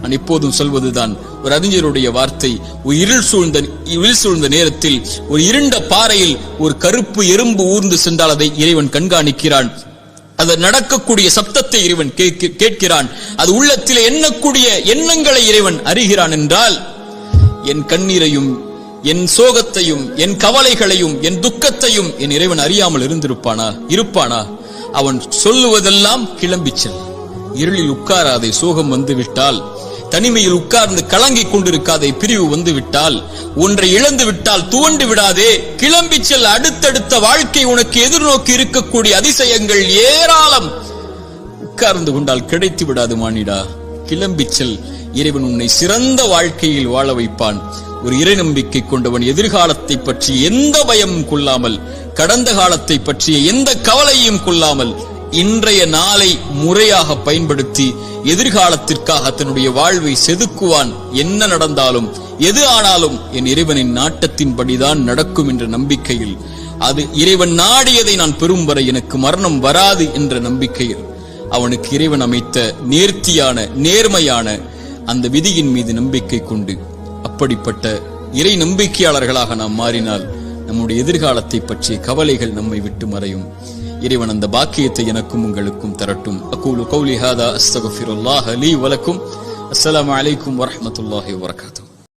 நான் இப்போதும் சொல்வதுதான். ஒரு அறிஞருடைய வார்த்தை ஒரு இருள் சூழ்ந்த இருள் சூழ்ந்த நேரத்தில் ஒரு இருண்ட பாறையில் ஒரு கருப்பு எறும்பு ஊர்ந்து சென்றால் அதை இறைவன் கண்காணிக்கிறான். அது நடக்கக்கூடிய சப்தத்தை இறைவன் கேட்கிறான். அது உள்ளத்தில் எண்ணக்கூடிய எண்ணங்களை இறைவன் அறிகிறான் என்றால் என் கண்ணீரையும் என் சோகத்தையும் என் கவலைகளையும் என் துக்கத்தையும் என் இறைவன் அறியாமல் இருந்திருப்பானா இருப்பானா? அவன் சொல்லுவதெல்லாம் கிளம்பிச் செல் இருளில் உட்காராதே சோகம் வந்து விட்டால் தனிமையில் உட்கார்ந்து கலங்கிக் கொண்டிருக்காதே பிரிவு வந்து விட்டால் ஒன்றை இழந்து விட்டால் துவண்டு விடாதே கிளம்பி செல் அடுத்தடுத்த வாழ்க்கை உனக்கு எதிர்நோக்கி இருக்கக்கூடிய அதிசயங்கள் ஏராளம். உட்கார்ந்து கொண்டால் கிடைத்து விடாது மானிடா. கிளம்பி செல் இறைவன் உன்னை சிறந்த வாழ்க்கையில் வாழ வைப்பான். ஒரு இறை நம்பிக்கை கொண்டவன் எதிர்காலத்தை பற்றி எந்த பயமும் கொள்ளாமல் கடந்த காலத்தை பற்றிய எந்த கவலையும் கொள்ளாமல் இன்றைய நாளை முறையாக பயன்படுத்தி எதிர்காலத்திற்காக தன்னுடைய வாழ்வை செதுக்குவான் என்ன நடந்தாலும் எது ஆனாலும் என் இறைவனின் நாட்டத்தின்படிதான் நடக்கும் என்ற நம்பிக்கையில். அது இறைவன் நாடியதை நான் பெறும் வரை எனக்கு மரணம் வராது என்ற நம்பிக்கையில். அவனுக்கு இறைவன் அமைத்த நேர்த்தியான நேர்மையான அந்த விதியின் மீது நம்பிக்கை கொண்டு அப்படிப்பட்ட இறை நம்பிக்கையாளர்களாக நாம் மாறினால் நம்முடைய எதிர்காலத்தை பற்றிய கவலைகள் நம்மை விட்டு மறையும். இறைவன் அந்த பாக்கியத்தை எனக்கும் உங்களுக்கும் தரட்டும். அகூலு கௌலி ஹாதா அஸ்தகுஃபிருல்லாஹ் லீ வலக்கும். அஸ்ஸலாமு அலைக்கும் வரஹ்மத்துல்லாஹி வபரகாத்துஹு.